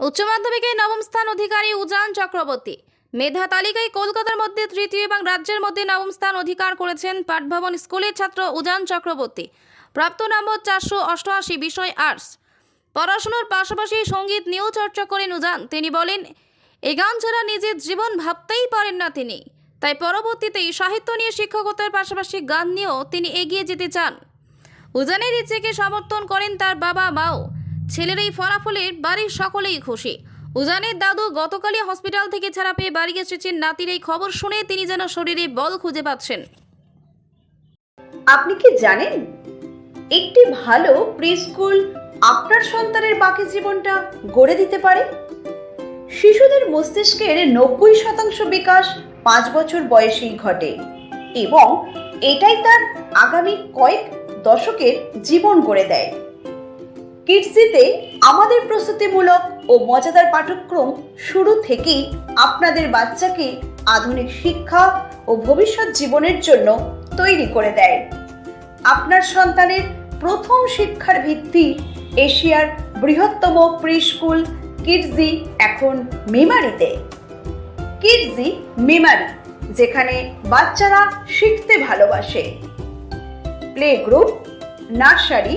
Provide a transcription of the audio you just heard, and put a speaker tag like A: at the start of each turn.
A: উচ্চ মাধ্যমিকে নবম স্থান অধিকারী উজান চক্রবর্তী। মেধা তালিকায় কলকাতার মধ্যে তৃতীয় এবং রাজ্যের মধ্যে নবম স্থান অধিকার করেছেন পাঠভবন স্কুলের ছাত্র উজান চক্রবর্তী। প্রাপ্ত নম্বর চারশো অষ্টআশি, বিষয় আর্টস। পড়াশোনার পাশাপাশি সংগীত নিয়েও চর্চা করেন উজান। তিনি বলেন, এ গান ছাড়া নিজের জীবন ভাবতেই পারেন না তিনি। তাই পরবর্তীতে সাহিত্য নিয়ে শিক্ষকতার পাশাপাশি গান নিয়েও তিনি এগিয়ে যেতে চান। উজানের ইচ্ছেকে সমর্থন করেন তার বাবা মাও ছেলের এই ফলাফলের বাড়ির সকলেই খুশি। উজানের দাদু গতকালই হসপিটাল থেকে ছাড়া পেয়ে বাড়ি এসেছেন। নাতির এই খবর শুনে তিনি যেন শরীরে বল খুঁজে পাচ্ছেন।
B: আপনি কি জানেন? একটি ভালো প্রি স্কুল আপনার সন্তানের বাকি জীবনটা গড়ে দিতে পারে? শিশুদের মস্তিষ্কের নব্বই শতাংশ বিকাশ পাঁচ বছর বয়সেই ঘটে এবং এটাই তার আগামী কয়েক দশকের জীবন গড়ে দেয়। কিডসিতে আমাদের প্রস্তুতিমূলক ও মজাদার পাঠ্যক্রম শুরু থেকেই আপনাদের বাচ্চাকে আধুনিক শিক্ষা ও ভবিষ্যৎ জীবনের জন্য তৈরি করে দেয়। আপনার সন্তানের প্রথম শিক্ষার ভিত্তি এশিয়ার বৃহত্তম প্রি স্কুল কিডজি এখন মেমারিতে। কিডজি মেমারি, যেখানে বাচ্চারা শিখতে ভালোবাসে। Play group, nursery